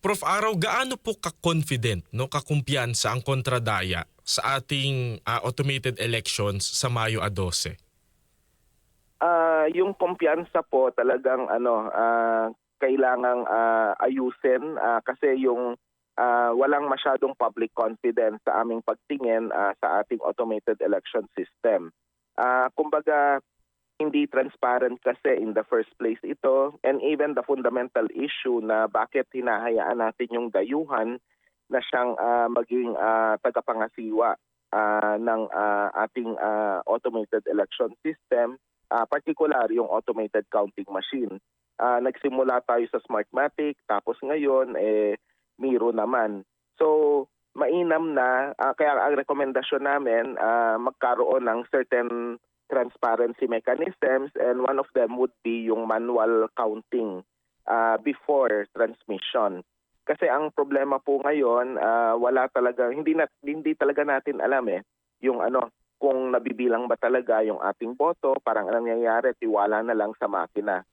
Prof. Araw, gaano po ka-confident, no, kakumpiyansa ang kontradaya sa ating ah, automated elections sa Mayo a 12? Ah, yung kumpiyansa po talagang ano ah, kailangang ah, ayusin ah, kasi yung ah, walang masyadong public confidence sa aming pagtingin ah, sa ating automated election system. Ah, kumbaga hindi transparent kasi in the first place ito and even the fundamental issue na bakit hinahayaan natin yung dayuhan na siyang ah, maging ah, tagapangasiwa ah, ng ah, ating ah, automated election system Ah, particular yung automated counting machine. Ah, nagsimula tayo sa Smartmatic, tapos ngayon, eh, Miro naman. So, mainam na, ah, kaya ang rekomendasyon namin, ah, magkaroon ng certain transparency mechanisms and one of them would be yung manual counting ah, before transmission. Kasi ang problema po ngayon, ah, wala talaga, hindi, na, hindi talaga natin alam eh, yung ano, kung nabibilang ba talaga yung ating boto, parang anong nangyayari, tiwala na lang sa makina.